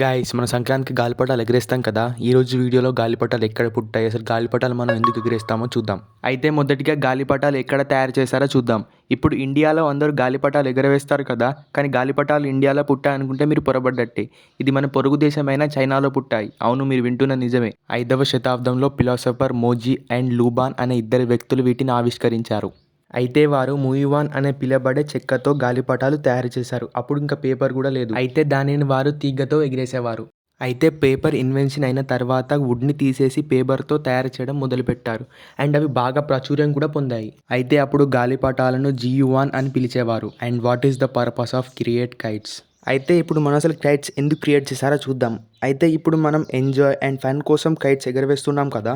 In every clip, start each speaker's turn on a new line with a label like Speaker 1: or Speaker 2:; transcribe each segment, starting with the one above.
Speaker 1: Guys మన సంక్రాంతికి గాలిపటాలు ఎగరేస్తాం కదా. ఈ రోజు వీడియోలో గాలిపటాలు ఎక్కడ పుట్టాయి? అసలు గాలిపటాలు మనం ఎందుకు ఎగరేస్తామో చూద్దాం. అయితే మొదటిగా గాలిపటాలు ఎక్కడ తయారు చేశారో చూద్దాం. ఇప్పుడు ఇండియాలో అందరూ గాలిపటాలు ఎగరవేస్తారు కదా. కానీ గాలిపటాలు ఇండియాలో పుట్టాయి అనుకుంటే మీరు పొరబడ్డట్టే. ఇది మన పొరుగు దేశమైన చైనాలో పుట్టాయి. అవును మీరు వింటున్న నిజమే. ఐదవ శతాబ్దంలో ఫిలాసఫర్ మోజీ అండ్ లూబాన్ అనే ఇద్దరు వ్యక్తులు వీటిని ఆవిష్కరించారు. అయితే వారు మూయివాన్ అనే పిలబడే చెక్కతో గాలిపటాలు తయారు చేశారు. అప్పుడు ఇంకా పేపర్ కూడా లేదు. అయితే దానిని వారు తీగతో ఎగిరేసేవారు. అయితే పేపర్ ఇన్వెన్షన్ అయిన తర్వాత వుడ్ని తీసేసి పేపర్తో తయారు చేయడం మొదలుపెట్టారు. అండ్ అవి బాగా ప్రాచుర్యం కూడా పొందాయి. అయితే అప్పుడు గాలిపటాలను జియువాన్ అని పిలిచేవారు. And what is the purpose of create kites? అయితే ఇప్పుడు మనం అసలు కైట్స్ ఎందుకు క్రియేట్ చేశారో చూద్దాం. అయితే ఇప్పుడు మనం ఎంజాయ్ అండ్ ఫన్ కోసం కైట్స్ ఎగరవేస్తున్నాం కదా.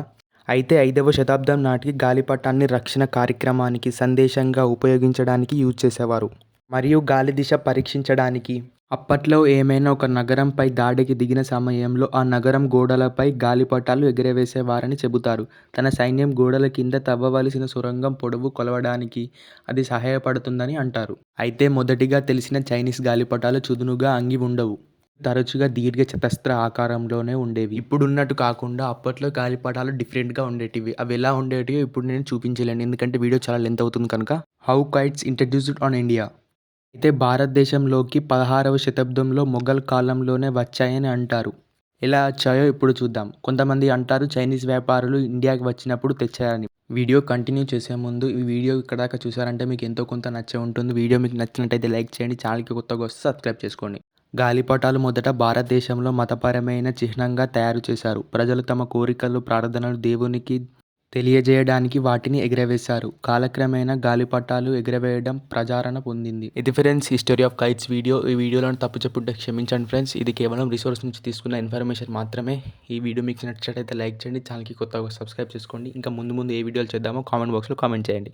Speaker 1: అయితే ఐదవ శతాబ్దం నాటికి గాలిపటాన్ని రక్షణ కార్యక్రమానికి సందేశంగా ఉపయోగించడానికి యూజ్ చేసేవారు. మరియు గాలి దిశ పరీక్షించడానికి. అప్పట్లో ఏమైనా ఒక నగరంపై దాడికి దిగిన సమయంలో ఆ నగరం గోడలపై గాలిపటాలు ఎగరవేసేవారని చెబుతారు. తన సైన్యం గోడల కింద తవ్వవలసిన సొరంగం పొడవు కొలవడానికి అది సహాయపడుతుందని అంటారు. అయితే మొదటిగా తెలిసిన చైనీస్ గాలిపటాలు చుదునుగా అంగి ఉండవు. తరచుగా దీర్ఘ చతస్త్ర ఆకారంలోనే ఉండేవి. ఇప్పుడు ఉన్నట్టు కాకుండా అప్పట్లో గాలిపటాలు డిఫరెంట్గా ఉండేటివి. అవి ఎలా ఉండేటివి ఇప్పుడు నేను చూపించలేను. ఎందుకంటే వీడియో చాలా లెంత్ అవుతుంది కనుక. How kites introduced on India. అయితే భారతదేశంలోకి పదహారవ శతాబ్దంలో మొఘల్ కాలంలోనే వచ్చాయని అంటారు. ఎలా వచ్చాయో ఇప్పుడు చూద్దాం. కొంతమంది అంటారు చైనీస్ వ్యాపారులు ఇండియాకి వచ్చినప్పుడు తెచ్చారని. వీడియో కంటిన్యూ చేసే ముందు ఈ వీడియో ఇక్కడ దాకా చూసారంటే మీకు ఎంతో కొంత నచ్చే ఉంటుంది. వీడియో మీకు నచ్చినట్టయితే లైక్ చేయండి. ఛానల్కి కొత్తగా వస్తే సబ్స్క్రైబ్ చేసుకోండి. గాలిపటాలు మొదట భారతదేశంలో మతపరమైన చిహ్నంగా తయారు చేశారు. ప్రజలు తమ కోరికలు ప్రార్థనలు దేవునికి తెలియజేయడానికి వాటిని ఎగరవేశారు. కాలక్రమేణా గాలిపటాలు ఎగరవేయడం ప్రజారణ పొందింది. ఇది friends history of kites video. ఈ వీడియోలను తప్పు చెప్పుంటే క్షమించండి ఫ్రెండ్స్. ఇది కేవలం రిసోర్స్ నుంచి తీసుకున్న ఇన్ఫర్మేషన్ మాత్రమే. ఈ వీడియో మీకు నచ్చినట్లయితే లైక్ చేయండి. ఛానల్కి కొత్తగా సబ్స్క్రైబ్ చేసుకోండి. ఇంకా ముందు ముందు ఏ వీడియోలు చేద్దామో కామెంట్ బాక్స్లో కామెంట్ చేయండి.